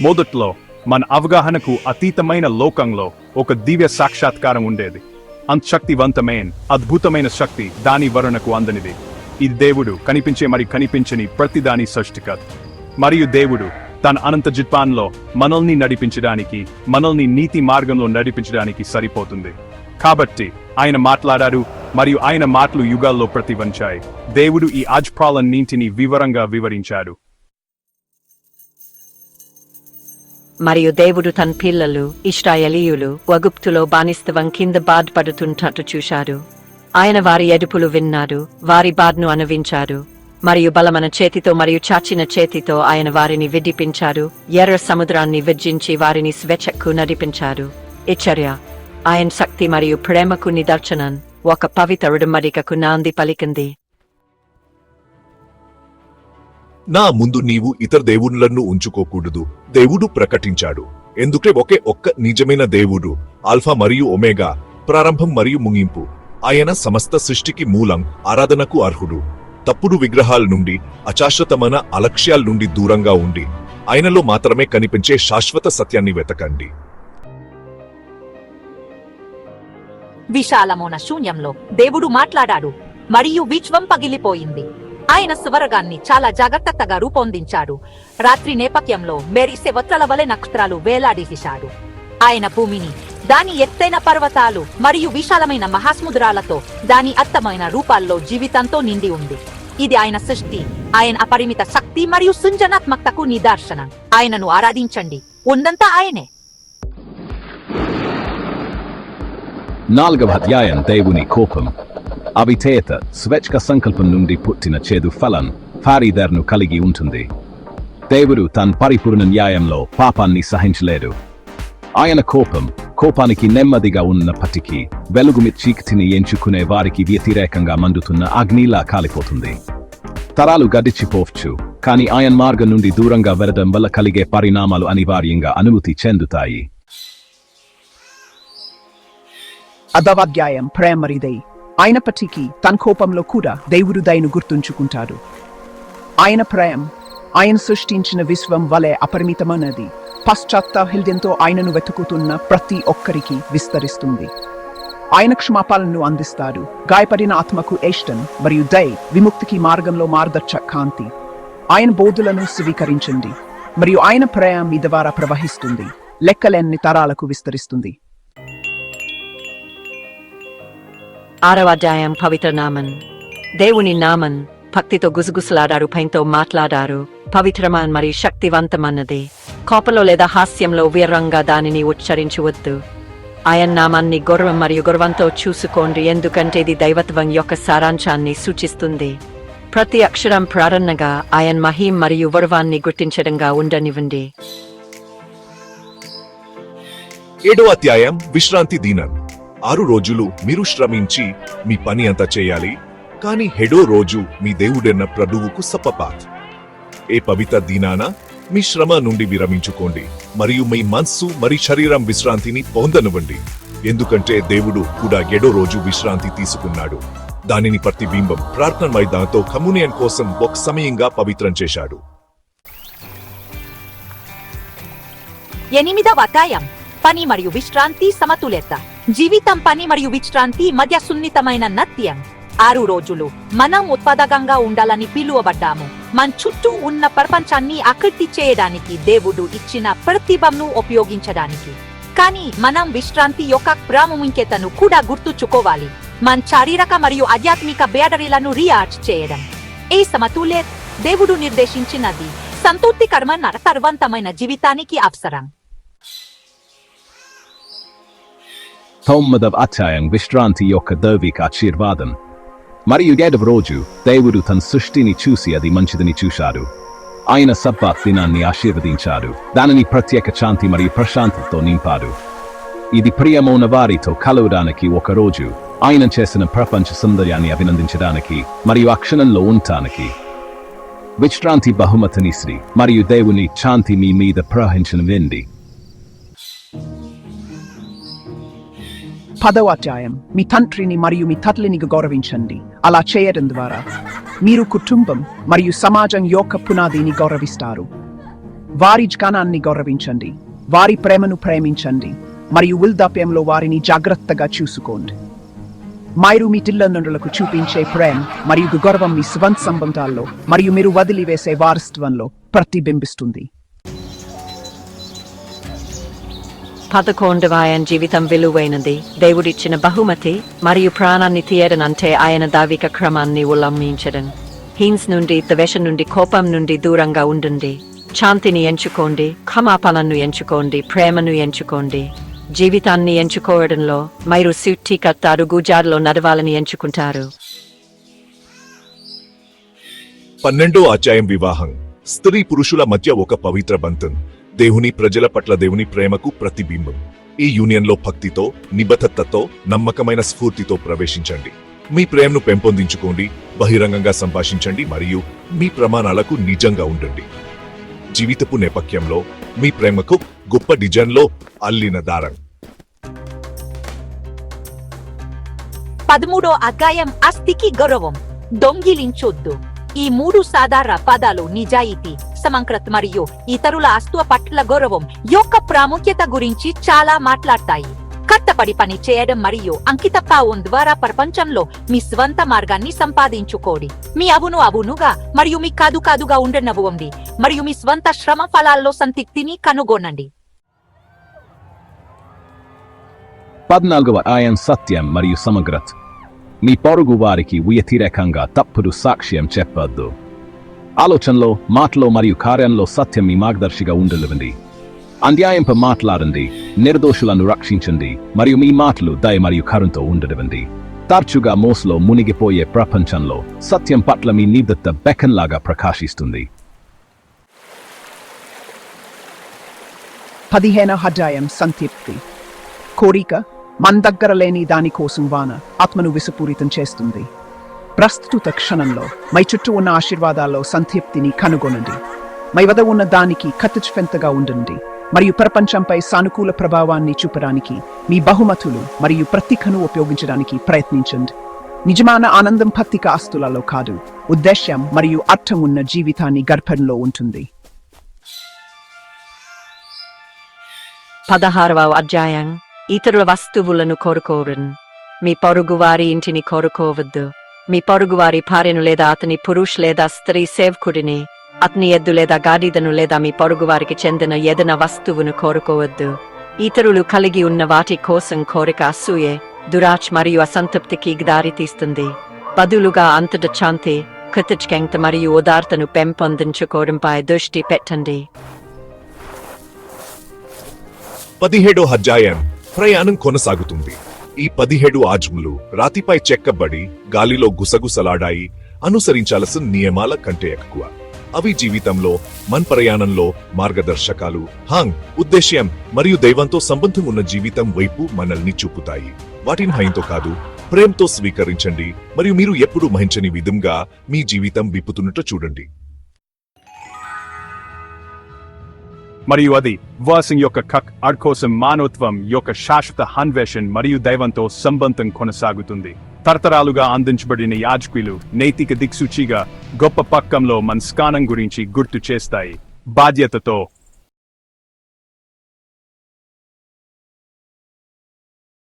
మొదట్లో మన అవగాహనకు అతీతమైన లోకంలో ఒక దివ్య సాక్షాత్కారం ఉండేది. అంతశక్తివంతమైన అద్భుతమైన శక్తి దాని వరుణకు అందనిది. ఇది దేవుడు కనిపించే మరి కనిపించని ప్రతిదాని సృష్టికత మరియు దేవుడు తన అనంత జిత్పాన్లో మనల్ని నడిపించడానికి మనల్ని నీతి మార్గంలో నడిపించడానికి సరిపోతుంది. కాబట్టి ఆయన మాట్లాడారు మరియు ఆయన మాటలు యుగాల్లో ప్రతివంచాయి దేవుడు ఈ అజ్ఫాలన్నింటిని వివరంగా వివరించాడు. మరియు దేవుడు తన పిల్లలు ఇష్టాయలీయులు వగుప్తులో బానిస్తవం కింద బాధపడుతున్నట్టు చూశారు. ఆయన వారి ఎడుపులు విన్నారు వారి బాధను అనువించారు మరియు బలమైన చేతితో మరియు చాచిన చేతితో ఆయన వారిని విడిపించారు ఎర్ర సముద్రాన్ని విజ్జించి వారిని స్వేచ్ఛకు నడిపించారు. ఇచ్చర్య ఆయన శక్తి మరియు ప్రేమకు నిదర్శనం ఒక పవిత్రుడు మరికకు నాంది పలికింది. నా ముందు నీవు ఇతర దేవుళ్ళను ఉంచుకోకూడదు. దేవుడు ప్రకటించాడు. ఎందుకే ఒకే ఒక్క నిజమైన దేవుడు ఆల్ఫా మరియు ఒమేగా ప్రారంభం మరియు ముగింపు. ఆయన సమస్త సృష్టికి మూలం ఆరాధనకు అర్హుడు. తప్పుడు విగ్రహాల నుండి అశాశ్వతమైన అలక్ష్యాల నుండి దూరంగా ఉండి ఆయనలో మాత్రమే కనిపించే శాశ్వత సత్యాన్ని వెతకండి. విశాలమైన శూన్యంలో దేవుడు మాట్లాడాడు మరియు విశ్వం పగిలిపోయింది. ఆయన స్వరగాన్ని చాలా జాగ్రత్తగా రూపొందించాడు. రాత్రి నేపథ్యంలో మెరిసే వత్రల వలె నక్షత్రాలు వేలాడేసేశాడు ఆయన భూమిని దాని ఎత్తైన పర్వతాలు మరియు విశాలమైన మహాసముద్రాలతో దాని అత్తమైన రూపాల్లో జీవితంతో నిండి ఉంది. ఇది ఆయన సృష్టి ఆయన అపరిమిత శక్తి మరియు సృజనాత్మకతకు నిదర్శనం. ఆయనను ఆరాధించండి. ఉందంతా ఆయనే. నాలుగవ అధ్యాయం దేవుని కోపం. అవిధేయత స్వేచ్ఛ సంకల్పం నుండి పుట్టిన చేదు ఫలం ఫారీదర్ను కలిగి ఉంటుంది. దేవుడు తన పరిపూర్ణ న్యాయంలో పాపాన్ని సహించలేడు. ఆయన కోపం కోపానికి నెమ్మదిగా ఉన్నప్పటికీ వెలుగుమి చీకటిని ఎంచుకునే వారికి వ్యతిరేకంగా మండుతున్న అగ్నిలా కాలిపోతుంది. తరాలు గడిచిపోవచ్చు కానీ ఆయన మార్గం నుండి దూరంగా వెళ్ళడం వల్ల కలిగే పరిణామాలు అనివార్యంగా అనుమతి చెందుతాయి. అదవాధ్యాయం ప్రేమరిదే. అయినప్పటికీ తన కోపంలో కూడా దేవుడు దయను గుర్తుంచుకుంటాడు. ఆయన ప్రయం ఆయన సృష్టించిన విశ్వం వలె అపరిమితమైనది. పశ్చాత్తాహిల్యంతో ఆయనను వెతుకుతున్న ప్రతి ఒక్కరికి విస్తరిస్తుంది. ఆయన క్షమాపాలను అందిస్తాడు. గాయపడిన ఆత్మకు ఏష్టన్ మరియు దయ విముక్తికి మార్గంలో మార్గదర్శ కాంతి. ఆయన బోధులను స్వీకరించండి మరియు ఆయన ప్రేమ మీ ద్వారా ప్రవహిస్తుంది. లెక్కలేని తరాలకు విస్తరిస్తుంది. ఆరవ అధ్యాయం పవిత్ర నామన్ దేవుని నామన్ భక్తితో గుసగుసలాడారు పైనతో మాట్లాడారు పవిత్రమాన్ మరియు శక్తివంతమన్నది. కోపలో లేదా హాస్యంలో వీరంగా దానిని ఉచ్చరించవద్దు. ఆయన నామాన్ని గౌరవం మరియు గౌరవంతో చూసుకోండి ఎందుకంటే ఇది దైవత్వం యొక్క సారాంశాన్ని సూచిస్తుంది. ప్రతి అక్షరం ప్రారంభగా ఆయన మహిం మరియు గౌరవాన్ని గుర్తించడంగా ఉండనివ్వండి. ఏడో అధ్యాయం విశ్రాంతి దినం. ఆరు రోజులు మీరు శ్రమించి మీ పని అంతా చేయాలి. కానీ హెడో రోజు మీ దేవుడైన ప్రభువుకు సప్పపాత్ ఏ పవిత్ర దీనాన మీ శ్రమ నుండి విరమించుకోండి. మరియు మీ మనస్సు మరి శరీరం విశ్రాంతిని పొందనివ్వండి. ఎందుకంటే దేవుడు కూడా ఎడో రోజు విశ్రాంతి తీసుకున్నాడు. దానిని ప్రతిబింబం ప్రార్థన మైదానంతో కమ్యూనియన్ కోసం ఒక సమయంగా పవిత్రం చేశాడు. ఎనిమిదవ అధ్యాయం. పని మరియు విశ్రాంతి సమతుల్యత. జీవితం పని మరియు విశ్రాంతి మధ్య సున్నితమైన నత్యం. ఆరు రోజులు మనం ఉత్పాదకంగా ఉండాలని పిలువబడ్డాము. మన చుట్టూ ఉన్న ప్రపంచాన్ని ఆకృతి చేయడానికి దేవుడు ఇచ్చిన ప్రతిభను ఉపయోగించడానికి. కానీ మనం విశ్రాంతి యొక్క ప్రాముఖ్యతను కూడా గుర్తుంచుకోవాలి. మన శారీరక మరియు ఆధ్యాత్మిక బ్యాటరీలను రీఆర్చ్ చేయడం. ఈ సమతుల్యత దేవుడు నిర్దేశించినది. సంతృప్తికరమైన అర్థవంతమైన జీవితానికి అవసరం. తొమ్మిదవ అధ్యాయం విశ్రాంతి యొక్క దైవిక ఆశీర్వాదం. మరియు ఏడవ రోజు దేవుడు తన సృష్టిని చూసి అది మంచిదని చూశాడు ఆయన సబ్బా దినాన్ని ఆశీర్వదించాడు దానిని ప్రత్యేక శాంతి మరియు ప్రశాంతతతో నింపాడు ఇది ప్రియమైన వారితో కలవడానికి ఒక రోజు. ఆయన చేసిన ప్రపంచ సౌందర్యాన్ని అభినందించడానికి మరియు ఆ క్షణంలో ఉండటానికి. విశ్రాంతి బహుమతిని శ్రీ మరియు దేవుని శాంతి మీ మీద ప్రవహించిన వెండి. పదవ అధ్యాయం మీ తండ్రిని మరియు మీ తల్లిని గౌరవించండి. అలా చేయడం ద్వారా మీరు కుటుంబం మరియు సమాజం యొక్క పునాదిని గౌరవిస్తారు. వారి జ్ఞానాన్ని గౌరవించండి. వారి ప్రేమను ప్రేమించండి. మరియు ఉల్దాప్యంలో వారిని జాగ్రత్తగా చూసుకోండి. మీరు మీ తిల్లనండులకు చూపించే ప్రేమ మరియు గౌరవం మీ స్వంత సంబంధాల్లో మరియు మీరు వదిలివేసే వారసత్వంలో ప్రతిబింబిస్తుంది. పదకొండవ ఆయన జీవితం విలువైనది. దేవుడిచ్చిన బహుమతి మరియు ప్రాణాన్ని తీయడం అంటే ఆయన దావిక క్రమాన్ని ఉల్లంఘించడం. హీన్స్ నుండి ద్వేషం నుండి కోపం నుండి దూరంగా ఉండండి. శాంతిని ఎంచుకోండి క్షమాపణను ఎంచుకోండి ప్రేమను ఎంచుకోండి. జీవితాన్ని ఎంచుకోవడంలో మీరు సిట్టి కత్తారు గుజార్లో నడవాలని ఎంచుకుంటారు. పన్నెండో అధ్యాయం వివాహం. స్త్రీ పురుషుల మధ్య ఒక పవిత్ర బంధం. దేవుని ప్రజల పట్ల దేవుని ప్రేమకు ప్రతిబింబం. ఈ యూనియన్లో భక్తితో నిబద్ధతతో నమ్మకమైన స్ఫూర్తితో ప్రవేశించండి. మీ ప్రేమను పెంపొందించుకోండి బహిరంగంగా సంభాషించండి మరియు మీ ప్రమాణాలకు నిజంగా ఉండండి. జీవితపు నేపథ్యంలో మీ ప్రేమకు గొప్ప డిజైన్లో అల్లిన దారం. పదమూడో అధ్యాయం అస్థికి గౌరవం. దొంగిలించొద్దు. ఈ మూడు సాధారణ పదాలు నిజాయితీ సమంకృత్ మరియు ఇతరుల ఆస్తువ పట్ల గౌరవం యొక్క ప్రాముఖ్యత గురించి చాలా మాట్లాడతాయి. కట్టపడి పని చేయడం మరియు అంకిత అంకితభావం ద్వారా ప్రపంచంలో మీ స్వంత మార్గాన్ని సంపాదించుకోండి. మీ అవును అవునుగా మరియు మీ కాదు కాదుగా ఉండనవ్వండి. మరియు మీ స్వంత శ్రమ ఫలాల్లో సంతృప్తిని కనుగొనండి. పద్నాలుగవ ఆయన సత్యం మరియు సమగ్రత్. మీ పొరుగు వారికి వ్యతిరేకంగా తప్పుడు సాక్ష్యం చెప్పద్దు. ఆలోచనలో మాటలో మరియు కార్యంలో సత్యం మీ మార్గదర్శిగా ఉండనివ్వండి. అన్యాయంపై మాట్లాడండి నిర్దోషులను రక్షించండి మరియు మీ మాటలు దయ మరియు కరుణతో ఉండనివ్వండి. తరచుగా మోసలో మునిగిపోయే ప్రపంచంలో సత్యం పట్ల మీ నిబద్ధ బెకన్లాగా ప్రకాశిస్తుంది. పదిహేన అధ్యాయం సంతృప్తి. కోరిక మన దగ్గర లేని దాని కోసం వాన ఆత్మను విషపూరితం చేస్తుంది. ప్రస్తుత క్షణంలో మై చుట్టూ ఉన్న ఆశీర్వాదాల్లో సంతృప్తిని కనుగొనండి. మై వద్ద ఉన్న దానికి కత్తిచ్ఫెంతగా ఉండండి. మరియు ప్రపంచంపై సానుకూల ప్రభావాన్ని చూపడానికి మీ బహుమతులు మరియు ప్రతికను ఉపయోగించడానికి ప్రయత్నించండి. నిజమైన ఆనందం పత్తిక ఆస్తులలో కాదు ఉద్దేశ్యం మరియు అర్థం ఉన్న జీవితాన్ని గర్భంలో ఉంటుంది. పదహారవ అధ్యాయం. ఇతరుల వస్తువులను కోరుకోరన్. మీ పొరుగువారి ఇంటిని కోరుకోవద్దు. మీ పొరుగువారి భార్యను లేదా అతని పురుష్ లేదా స్త్రీ సేవకుడిని అతని ఎద్దు లేదా గాడిదను లేదా మీ పొరుగువారికి చెందిన ఏదైనా వస్తువును కోరుకోవద్దు. ఇతరులు కలిగి ఉన్న వాటి కోసం కోరిక అసూయే దురాచ్ మరియు అసంతృప్తికి దారితీస్తుంది. బదులుగా అంతట శాంతి కృతజ్ఞత మరియు ఉదార్తను పెంపొందించుకోవడంపై దృష్టి పెట్టండి. పదిహేడో అధ్యాయం ప్రయాణం కొనసాగుతుంది. ఈ పదిహేడు ఆజ్ములు రాతిపై చెక్కబడి గాలిలో గుసగుసలాడాయి అనుసరించాల్సిన నియమాల కంటే ఎక్కువ. అవి జీవితంలో మన్ ప్రయాణంలో మార్గదర్శకాలు. హాంగ్ ఉద్దేశ్యం మరియు దైవంతో సంబంధం ఉన్న జీవితం వైపు మనల్ని చూపుతాయి. వాటిని హయంతో కాదు ప్రేమతో స్వీకరించండి మరియు మీరు ఎప్పుడు మహించని విధంగా మీ జీవితం విప్పుతున్నట్టు చూడండి. మరియు అది వర్సింగ్ యొక్క కక్ అడ్ కోసం మానవత్వం యొక్క శాశ్వత అన్వేషణ మరియు దైవంతో సంబంధం కొనసాగుతుంది. తరతరాలుగా అందించబడిన యాజకులు నైతిక దిక్సూచిగా గొప్ప పక్కంలో మన స్కానం గురించి గుర్తు చేస్తాయి. బాధ్యతతో